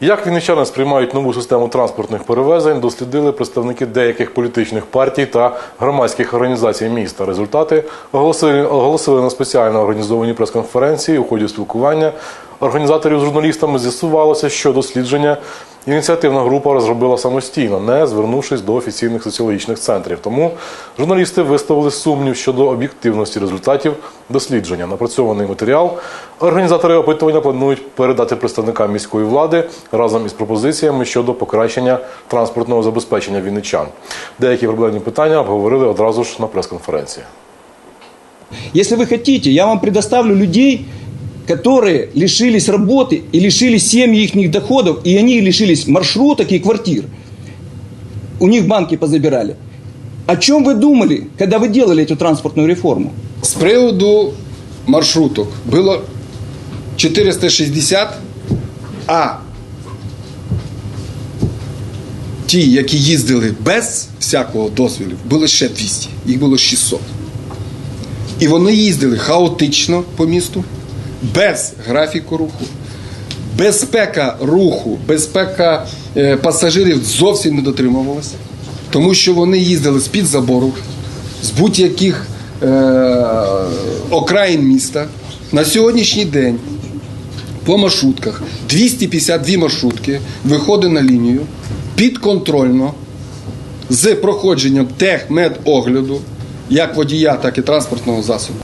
Як вінничани сприймають нову систему транспортних перевезень, дослідили представники деяких політичних партій та громадських організацій міста. Результати оголосили, оголосили на спеціально організованій прес-конференції. У ході спілкування організаторів з журналістами з'ясувалося, що дослідження ініціативна група розробила самостійно, не звернувшись до офіційних соціологічних центрів. Тому журналісти висловили сумнів щодо об'єктивності результатів дослідження. Напрацьований матеріал організатори опитування планують передати представникам міської влади разом із пропозиціями щодо покращення транспортного забезпечення вінничан. Деякі проблемні питання обговорили одразу ж на прес-конференції. Если вы хотите, я вам предоставлю людей, которые лишились работы и лишились семьи их доходов, и они лишились маршруток и квартир. У них банки позабирали. О чем вы думали, когда вы делали эту транспортную реформу? З приводу маршруток було 460, а ті, які їздили без всякого дозволу, було ще 200. Їх було 600. І вони їздили хаотично по місту, без графіку руху. Безпека руху, безпека е, пасажирів зовсім не дотримувалася, тому що вони їздили з-під забору, з будь-яких е, окраїн міста. На сьогоднішній день по маршрутках 252 маршрутки виходить на лінію підконтрольно з проходженням техмедогляду як водія, так і транспортного засобу.